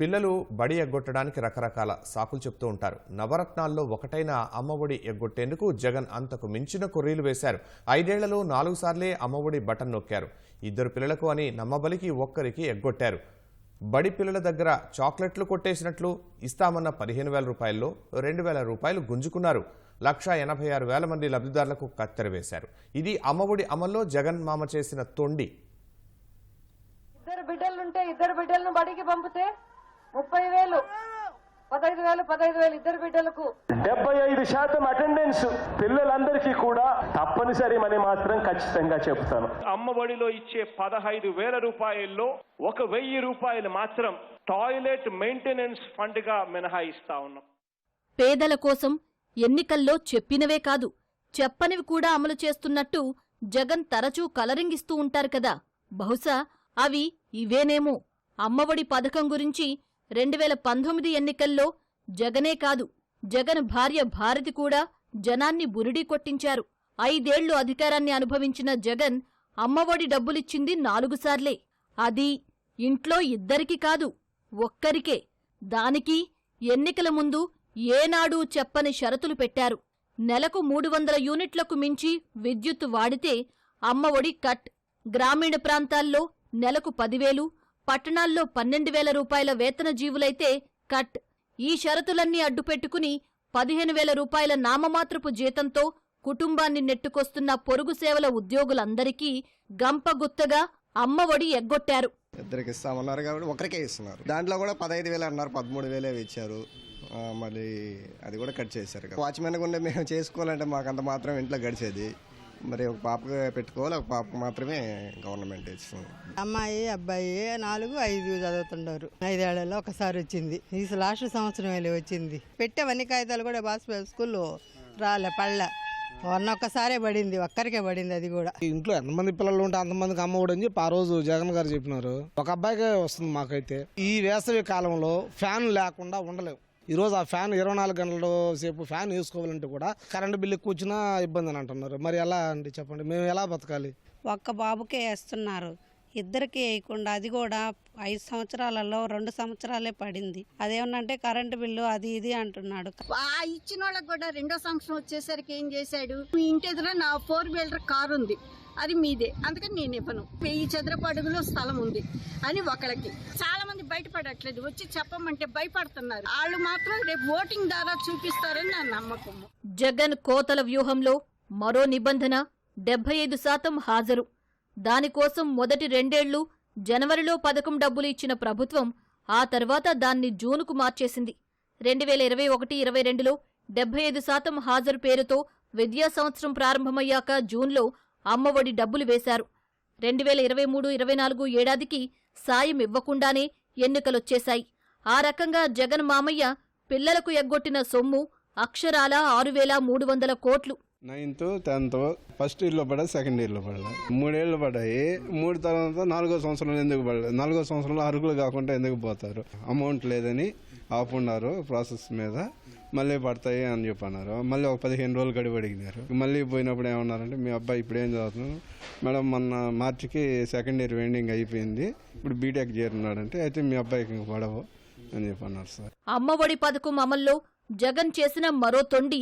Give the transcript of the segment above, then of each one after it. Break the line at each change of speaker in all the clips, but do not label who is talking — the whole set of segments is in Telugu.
పిల్లలు బడి ఎగ్గొట్టడానికి రకరకాల సాకులు చెప్తూ ఉంటారు. నవరత్నాల్లో ఒకటైన అమ్మఒడి ఎగ్గొట్టేందుకు జగన్ అంతకు మించిన కొర్రీలు వేశారు. ఐదేళ్ళలో నాలుగు సార్లే అమ్మఒడి బటన్ నొక్కారు. ఇద్దరు పిల్లలకు అని నమ్మబలికి ఒక్కరికి ఎగ్గొట్టారు. బడి పిల్లల దగ్గర చాక్లెట్లు కొట్టేసినట్లు ఇస్తామన్న పదిహేను వేల రూపాయల్లో రెండు వేల రూపాయలు గుంజుకున్నారు. లక్ష ఎనభై ఆరు వేల మంది లబ్ధిదారులకు కత్తెర వేశారు. ఇది అమ్మఒడి అమల్లో జగన్ మామ చేసిన తొండి.
ఇద్దరు బిడ్డలుంటే ఇద్దరు బిడ్డలను బడికి పంపితే ముప్పై వేలు. పదహైదు వేలు పదహైదు వేలు ఇద్దరు బిడ్డలకు.
డెబ్బై ఐదు శాతం అటెండెన్స్ పిల్లలందరికీ కూడా తప్పనిసరి అని మాత్రం ఖచ్చితంగా చెబుతాను. అమ్మఒడిలో ఇచ్చే పదహైదు వేల రూపాయల్లో ఒక వెయ్యి రూపాయలు మాత్రం టాయిలెట్ మెయింటెనెన్స్ ఫండ్గా మినహాయిస్తా ఉన్నాం.
పేదల కోసం ఎన్నికల్లో చెప్పినవే కాదు చెప్పనివి కూడా అమలు చేస్తున్నట్టు జగన్ తరచూ కలరింగిస్తూ ఉంటారు కదా. బహుశా అవి ఇవేనేమో. అమ్మఒడి పథకం గురించి రెండు వేల పంతొమ్మిది ఎన్నికల్లో జగనే కాదు జగన్ భార్య భారతి కూడా జనాన్ని బురిడీ కొట్టించారు. ఐదేళ్ళు అధికారాన్ని అనుభవించిన జగన్ అమ్మఒడి డబ్బులిచ్చింది నాలుగుసార్లే అది ఇంట్లో ఇద్దరికి కాదు ఒక్కరికే. దానికి ఎన్నికల ముందు ఏనాడూ చెప్పని షరతులు పెట్టారు. నెలకు మూడు వందల యూనిట్లకు మించి విద్యుత్ వాడితే అమ్మఒడి కట్. గ్రామీణ ప్రాంతాల్లో నెలకు పదివేలు పట్టణాల్లో పన్నెండు వేల రూపాయల వేతన జీవులైతే కట్. ఈ షరతులన్నీ అడ్డుపెట్టుకుని పదిహేను వేల రూపాయల నామమాత్రపు జీతంతో కుటుంబాన్ని నెట్టుకొస్తున్న పొరుగు సేవల ఉద్యోగులందరికీ గంపగుత్తగా అమ్మఒడి ఎగ్గొట్టారు.
ఇద్దరికి ఇస్తామన్నారు కాబట్టి ఒకరికే ఇస్తున్నారు. దాంట్లో కూడా పదహైదు వేలు అన్నారు పదమూడు వేలే ఇచ్చారు. మళ్ళీ అది కూడా కట్ చేశారు. వాచ్మెన్ ఉండే మేము చేసుకోవాలంటే మాకు అంత మాత్రం ఇంట్లో గడిచేది. మరి ఒక పాపకు పెట్టుకోవాలి ఒక పాపకు మాత్రమే గవర్నమెంట్ ఇస్తుంది.
అమ్మాయి అబ్బాయి నాలుగు ఐదు చదువుతుండారు ఐదేళ్ళలో ఒకసారి వచ్చింది. ఈ లాస్ట్ సంవత్సరం వెళ్ళి వచ్చింది. పెట్టేవన్నీ కాగితాలు కూడా బాస్ స్కూల్లో రాలే పళ్ళ వన్ ఒక్కసారే పడింది ఒక్కరికే పడింది అది కూడా.
ఇంట్లో ఎంతమంది పిల్లలు ఉంటే అంతమందికి అమ్మ ఒడి అని చెప్పి ఆ రోజు జగన్ గారు చెప్పినారు. ఒక అబ్బాయికే వస్తుంది మాకైతే. ఈ వేసవి కాలంలో ఫ్యాన్ లేకుండా ఉండలేవు ఈ రోజు ఆ ఫ్యాన్ ఇరవై నాలుగు గంటల సేపు ఫ్యాన్ వేసుకోవాలంటే కూడా కరెంటు బిల్లు ఎక్కువ వచ్చినా ఇబ్బంది అని అంటున్నారు. మరి ఎలా అండి చెప్పండి? మేము ఎలా బతకాలి?
ఒక్క బాబుకే వేస్తున్నారు. ఇద్దరికి వేయకుండా అది కూడా ఐదు సంవత్సరాలలో రెండు సంవత్సరాలే పడింది. అదేమన్నంటే కరెంటు బిల్లు అది ఇది అంటున్నాడు.
ఆ ఇచ్చిన వాళ్ళకి కూడా రెండో సంవత్సరం వచ్చేసరికి ఏం చేశాడు? మీ ఇంటి ఎదురు నా ఫోర్ వీలర్ కార్ ఉంది అది మీదే. అందుకని నేను ఇవ్వను. వెయ్యి చదరపు అడుగులో స్థలం ఉంది అని ఒకళ్ళకి. చాలా మంది బయటపడట్లేదు. వచ్చి చెప్పమంటే భయపడుతున్నారు. వాళ్ళు మాత్రం రేపు ఓటింగ్ ద్వారా చూపిస్తారని నా నమ్మకం.
జగన్ కోతల వ్యూహంలో మరో నిబంధన డెబ్బై ఐదు శాతం హాజరు. దానికోసం మొదటి రెండేళ్ళు జనవరిలో పథకం డబ్బులు ఇచ్చిన ప్రభుత్వం ఆ తర్వాత దాన్ని జూనుకు మార్చేసింది. రెండు వేల ఇరవై ఒకటి ఇరవై రెండులో డెబ్బై ఐదు శాతం హాజరు పేరుతో విద్యా సంవత్సరం ప్రారంభమయ్యాక జూన్లో అమ్మఒడి డబ్బులు వేశారు. రెండు వేల ఇరవై మూడు ఇరవై నాలుగు ఏడాదికి సాయం ఇవ్వకుండానే ఎన్నికలొచ్చేశాయి. ఆ రకంగా జగన్ మామయ్య పిల్లలకు ఎగ్గొట్టిన సొమ్ము అక్షరాల ఆరు వేల మూడు వందల కోట్లు.
నైన్త్ టెన్త్ ఫస్ట్ ఇయర్లో పడ్డాయి సెకండ్ ఇయర్లో పడ్డాయి మూడేళ్ళు పడ్డాయి మూడు తర్వాత నాలుగో సంవత్సరంలో ఎందుకు పడలేదు నాలుగో సంవత్సరంలో అర్హులు కాకుండా ఎందుకు పోతారు? అమౌంట్ లేదని ఆపున్నారు ప్రాసెస్ మీద. మళ్ళీ పడతాయి అని చెప్పి అన్నారు మళ్ళీ ఒక పదిహేను రోజులు గడువు అడిగినారు. మళ్ళీ పోయినప్పుడు ఏమన్నారంటే మీ అబ్బాయి ఇప్పుడు ఏం చదువుతున్నాను మేడం మొన్న మార్చికి సెకండ్ ఇయర్ వెండింగ్ అయిపోయింది. ఇప్పుడు బీటెక్ చేరున్నాడంటే అయితే మీ అబ్బాయికి ఇంక పడవు అని చెప్పన్నారు సార్.
అమ్మఒడి పథకం అమల్లో జగన్ చేసిన మరో తొండి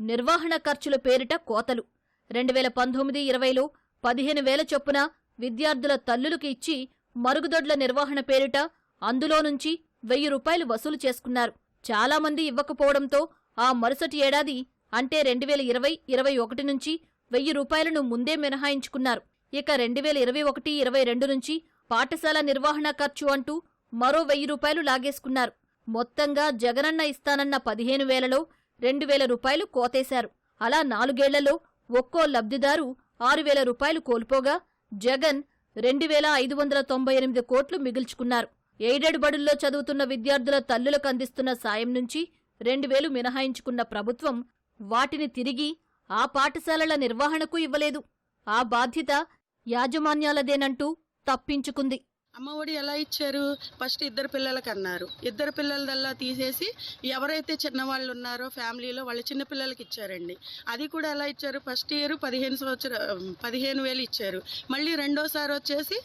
నిర్వహణ ఖర్చుల పేరిట కోతలు. రెండు వేల పంతొమ్మిది ఇరవైలో పదిహేను వేల చొప్పున విద్యార్థుల తల్లులకు ఇచ్చి మరుగుదొడ్ల నిర్వహణ పేరిట అందులో నుంచి వెయ్యి రూపాయలు వసూలు చేసుకున్నారు. చాలామంది ఇవ్వకపోవడంతో ఆ మరుసటి ఏడాది అంటే రెండు వేల ఇరవై ఇరవై ఒకటి నుంచి వెయ్యి రూపాయలను ముందే మినహాయించుకున్నారు. ఇక రెండు వేల ఇరవై ఒకటి ఇరవై రెండు నుంచి పాఠశాల నిర్వహణ ఖర్చు అంటూ మరో వెయ్యి రూపాయలు లాగేసుకున్నారు. మొత్తంగా జగనన్న ఇస్తానన్న పదిహేను వేలలో రెండు వేల రూపాయలు కోతేశారు. అలా నాలుగేళ్ళలో ఒక్కో లబ్ధిదారు ఆరు వేల రూపాయలు కోల్పోగా జగన్ రెండు వేల ఐదు వందల తొంభై ఎనిమిది కోట్లు మిగుల్చుకున్నారు. ఎయిడెడ్ బడుల్లో చదువుతున్న విద్యార్థుల తల్లులకు అందిస్తున్న సాయం నుంచి రెండు వేలు మినహాయించుకున్న ప్రభుత్వం వాటిని తిరిగి ఆ పాఠశాలల నిర్వహణకు ఇవ్వలేదు. ఆ బాధ్యత యాజమాన్యాలదేనంటూ తప్పించుకుంది.
అమ్మఒడి ఎలా ఇచ్చారు? ఫస్ట్ ఇద్దరు పిల్లలకి అన్నారు. ఇద్దరు పిల్లలదల్లా తీసేసి ఎవరైతే చిన్నవాళ్ళు ఉన్నారో ఫ్యామిలీలో వాళ్ళ చిన్న పిల్లలకి ఇచ్చారండి. అది కూడా ఎలా ఇచ్చారు? ఫస్ట్ ఇయర్ పదిహేను సంవత్సర పదిహేను వేలు ఇచ్చారు. మళ్ళీ రెండోసారి వచ్చేసి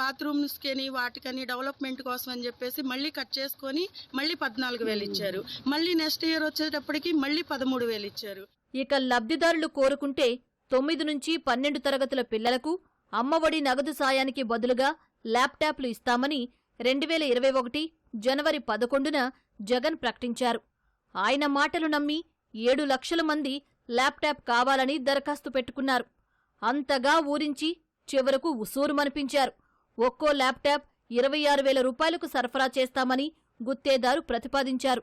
బాత్రూమ్స్కని వాటికని డెవలప్మెంట్ కోసం అని చెప్పేసి మళ్ళీ కట్ చేసుకొని మళ్ళీ పద్నాలుగు వేలు ఇచ్చారు. మళ్ళీ నెక్స్ట్ ఇయర్ వచ్చేటప్పటికి మళ్ళీ పదమూడు వేలు ఇచ్చారు.
ఇక లబ్ధిదారులు కోరుకుంటే తొమ్మిది నుంచి పన్నెండు తరగతుల పిల్లలకు అమ్మఒడి నగదు సాయానికి బదులుగా ల్యాప్టాప్లు ఇస్తామని రెండు వేల ఇరవై ఒకటి జనవరి పదకొండున జగన్ ప్రకటించారు. ఆయన మాటలు నమ్మి ఏడు లక్షల మంది ల్యాప్టాప్ కావాలని దరఖాస్తు పెట్టుకున్నారు. అంతగా ఊరించి చివరకు ఉసూరుమనిపించారు. ఒక్కో ల్యాప్టాప్ ఇరవై ఆరు వేల రూపాయలకు సరఫరా చేస్తామని గుత్తేదారు ప్రతిపాదించారు.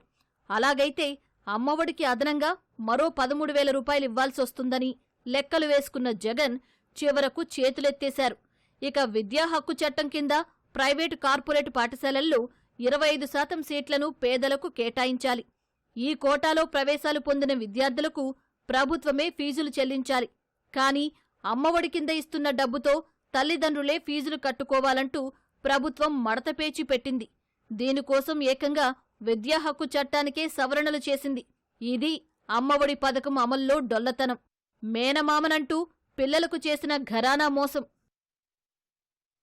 అలాగైతే అమ్మఒడికి అదనంగా మరో పదమూడు వేల రూపాయలు ఇవ్వాల్సొస్తుందని లెక్కలు వేసుకున్న జగన్ చివరకు చేతులెత్తేశారు. ఇక విద్యా హక్కు చట్టం కింద ప్రైవేటు కార్పొరేట్ పాఠశాలల్లో ఇరవై ఐదు శాతం సీట్లను పేదలకు కేటాయించాలి. ఈ కోటాలో ప్రవేశాలు పొందిన విద్యార్థులకు ప్రభుత్వమే ఫీజులు చెల్లించాలి. కానీ అమ్మఒడి కింద ఇస్తున్న డబ్బుతో తల్లిదండ్రులే ఫీజులు కట్టుకోవాలంటూ ప్రభుత్వం మడతపేచి పెట్టింది. దీనికోసం ఏకంగా విద్యా హక్కు చట్టానికే సవరణలు చేసింది. ఇది అమ్మఒడి పథకం అమల్లో డొల్లతనం. మేనమామనంటూ పిల్లలకు చేసిన ఘరానా మోసం.